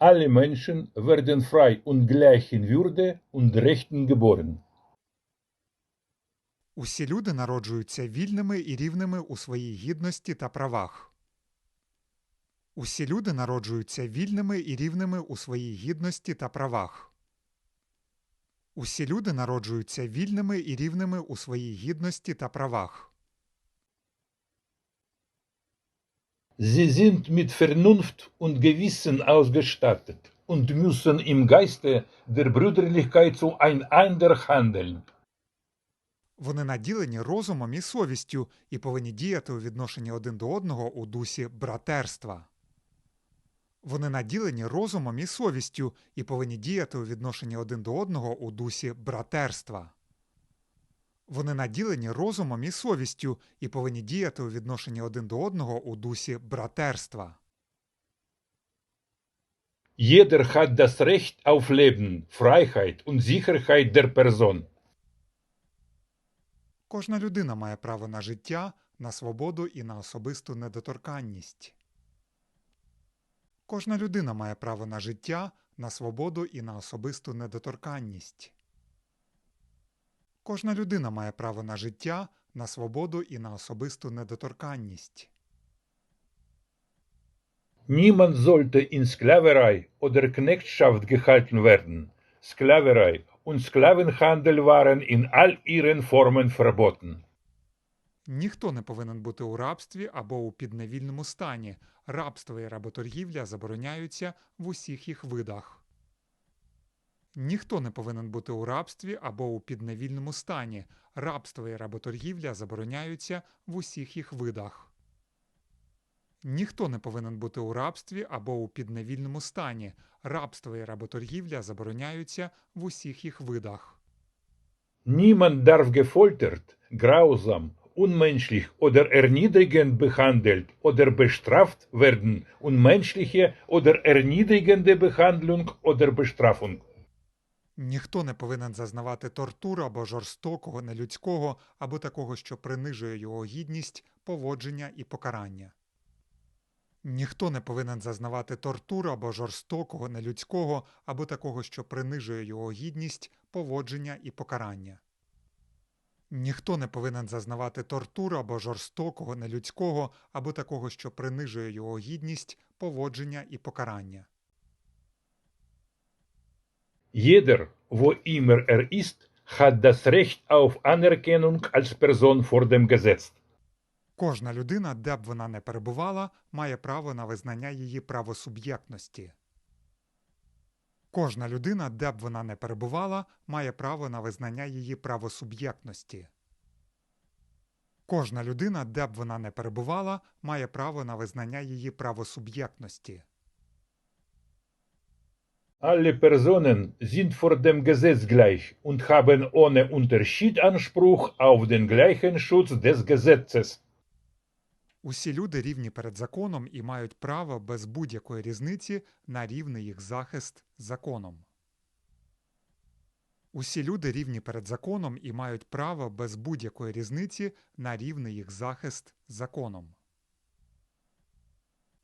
Alle Menschen werden frei und gleich in Würde und Rechten geboren. Усі люди народжуються вільними і рівними у своїй гідності та правах. Усі люди народжуються вільними і рівними у своїй гідності та правах. Усі люди народжуються вільними і рівними у своїй гідності та правах. Sie sind mit Vernunft und Gewissen ausgestattet und müssen im Geiste der Brüderlichkeit zueinander handeln. Вони наділені розумом і совістю і повинні діяти у відношенні один до одного у дусі братерства. Вони наділені розумом і совістю і повинні діяти у відношенні один до одного у дусі братерства. Вони наділені розумом і совістю і повинні діяти у відношенні один до одного у дусі братерства. Jeder hat das Recht auf Leben, Freiheit und Sicherheit der Person. Кожна людина має право на життя, на свободу і на особисту недоторканність. Кожна людина має право на життя, на свободу і на особисту недоторканність. Кожна людина має право на життя, на свободу і на особисту недоторканність. Niemand sollte in Sklaverei oder Knechtschaft gehalten werden. Sklaverei und Sklavenhandel waren in all ihren Formen verboten. Ніхто не повинен бути у рабстві або у підневільному стані. Рабство і работоргівля забороняються в усіх їх видах. Ніхто не повинен бути у рабстві або у підневільному стані. Рабство і работоргівля забороняються в усіх їх видах. Ніхто не повинен бути у рабстві або у підневільному стані. Рабство і работоргівля забороняються в усіх їх видах. Niemand darf gefoltert, grausam, unmenschlich oder erniedrigend behandelt oder bestraft werden. Unmenschliche oder erniedrigende Behandlung oder Bestrafung. Ніхто не повинен зазнавати тортур або жорстокого, нелюдського, або такого, що принижує його гідність, поводження і покарання. Ніхто не повинен зазнавати тортур або жорстокого, нелюдського, або такого, що принижує його гідність, поводження і покарання. Ніхто не повинен зазнавати тортур або жорстокого, нелюдського, або такого, що принижує його гідність, поводження і покарання. Jeder, wo immer er ist, hat das Recht auf Anerkennung als Person vor dem Gesetz. Кожна людина, де б вона не перебувала, має право на визнання її правосуб'єктності. Кожна людина, де б вона не перебувала, має право на визнання її правосуб'єктності. Кожна людина, де б вона не перебувала, має право на визнання її правосуб'єктності. Alle Personen sind vor dem Gesetz gleich und haben ohne Unterschied Anspruch auf den gleichen Schutz des Gesetzes. Усі люди рівні перед законом і мають право без будь-якої різниці на рівний їх захист законом. Усі люди рівні перед законом і мають право без будь-якої різниці на рівний їх захист законом.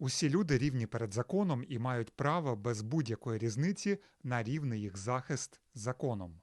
Усі люди рівні перед законом і мають право без будь-якої різниці на рівний їх захист законом.